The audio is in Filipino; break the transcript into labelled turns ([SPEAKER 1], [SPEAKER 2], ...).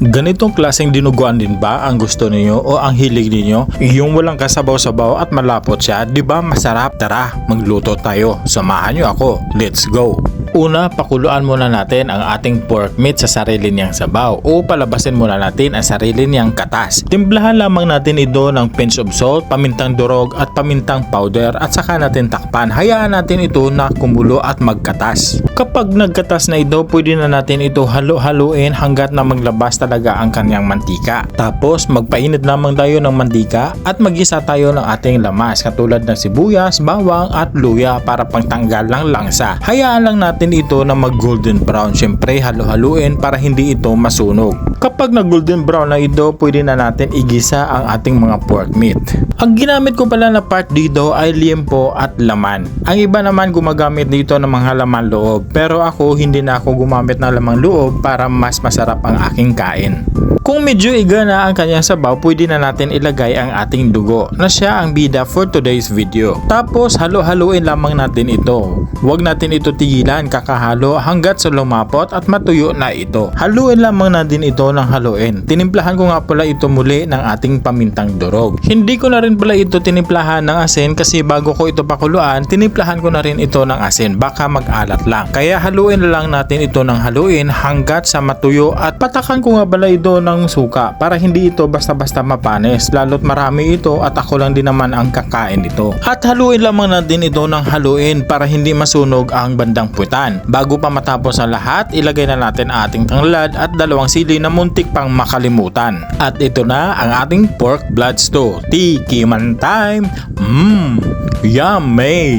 [SPEAKER 1] Ganitong klaseng dinuguan din ba ang gusto ninyo o ang hilig ninyo? Yung walang kasabaw-sabaw at malapot siya, di ba masarap? Tara, magluto tayo. Samahan nyo ako. Let's go! Una, pakuluan muna natin ang ating pork meat sa sarili niyang sabaw o palabasin muna natin ang sarili niyang katas. Timplahan lamang natin ito ng pinch of salt, pamintang durog at pamintang powder at saka natin takpan. Hayaan natin ito na kumulo at magkatas. Kapag nagkatas na ito, pwede na natin ito halo-haluin hanggat na maglabas talaga ang kanyang mantika. Tapos magpainit lamang tayo ng mantika at magisa tayo ng ating lamas katulad ng sibuyas, bawang at luya para pangtanggal ng langsa. Hayaan lang natin ito na mag golden brown. Siyempre halo-haluin para hindi ito masunog. Kapag na golden brown na ito, pwede na natin igisa ang ating mga pork meat. Ang ginamit ko pala na part dito ay liempo at laman. Ang iba naman gumagamit dito ng mga laman loob. Pero ako hindi na ako gumamit ng lamang loob para mas masarap ang aking kain. Kung medyo iga na ang kanyang sabaw, pwede na natin ilagay ang ating dugo na siya ang bida for today's video. Tapos halo-haluin lamang natin ito. Huwag natin ito tigilan kakahalo hanggat sa lumapot at matuyo na ito. Haluin lamang natin ito ng haluin. Tinimplahan ko nga pala ito muli ng ating pamintang durog. Hindi ko na rin pala ito tinimplahan ng asin kasi bago ko ito pakuluan, tinimplahan ko na rin ito ng asin. Baka mag-alat lang. Kaya haluin lang natin ito ng haluin hanggat sa matuyo at patakan ko nga pala ito ng suka para hindi ito basta-basta mapanis. Lalo't marami ito at ako lang din naman ang kakain ito. At haluin lamang natin ito ng haluin para hindi masunog ang bandang puwitan. Bago pa matapos ang lahat, ilagay na natin ating tanglad at dalawang sili na muntik pang makalimutan. At ito na ang ating pork blood stew. Tiki man time. Mmm, yummy!